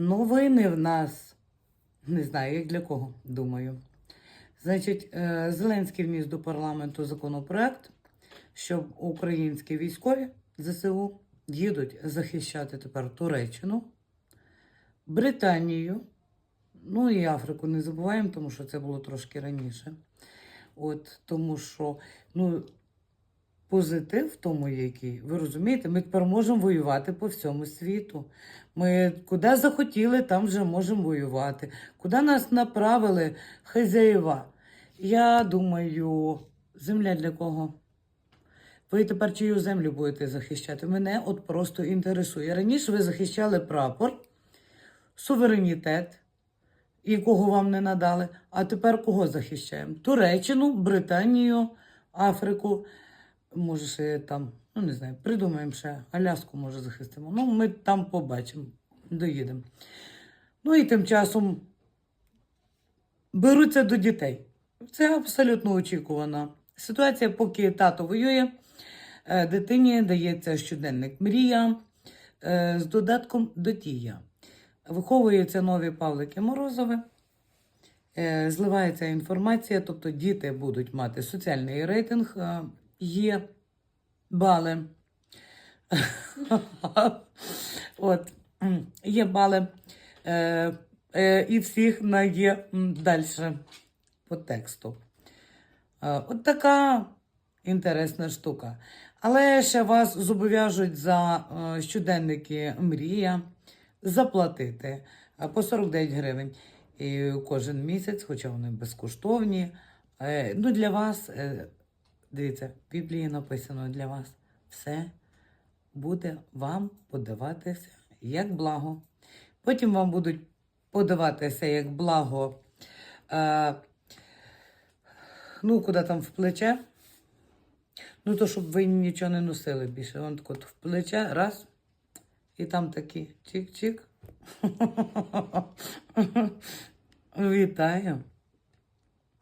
новини в нас. Не знаю, як для кого, думаю. Значить, е, Зеленський вніс до парламенту законопроект, щоб українські військові ЗСУ їдуть захищати тепер Туреччину, Британію, ну і Африку не забуваємо, тому що це було трошки раніше. От, тому що, ну, позитив в тому, який, ви розумієте, ми тепер можемо воювати по всьому світу. Ми куди захотіли, там вже можемо воювати. Куди нас направили хазяєва? Я думаю, земля для кого? Ви тепер чию землю будете захищати? Мене от просто інтересує. Раніше ви захищали прапор, суверенітет, якого вам не надали. А тепер кого захищаємо? Туреччину, Британію, Африку. Може, ще там, ну не знаю, придумаємо ще Аляску, може, захистимо. Ну, ми там побачимо, доїдемо. Ну і тим часом беруться до дітей. Це абсолютно очікувана ситуація, поки тато воює, е, дитині дається щоденник Мрія е, з додатком Дотія. Виховуються нові Павлики Морозові, е, зливається інформація, тобто діти будуть мати соціальний рейтинг, е, є бали. От, є бали. Е, е, і всіх на є далі по тексту. Е, От така інтересна штука. Але ще вас зобов'яжуть за е, щоденники Мрія заплатити е, по 49 гривень і кожен місяць, хоча вони безкоштовні. Е, Ну, для вас, е, дивіться, в Біблії написано для вас все буде вам подаватися як благо. Потім вам будуть подаватися як благо. Е, ну, куди там в плече. Ну, то щоб ви нічого не носили більше. Вон так от в плече, раз. І там такі чик-чик. Вітаю.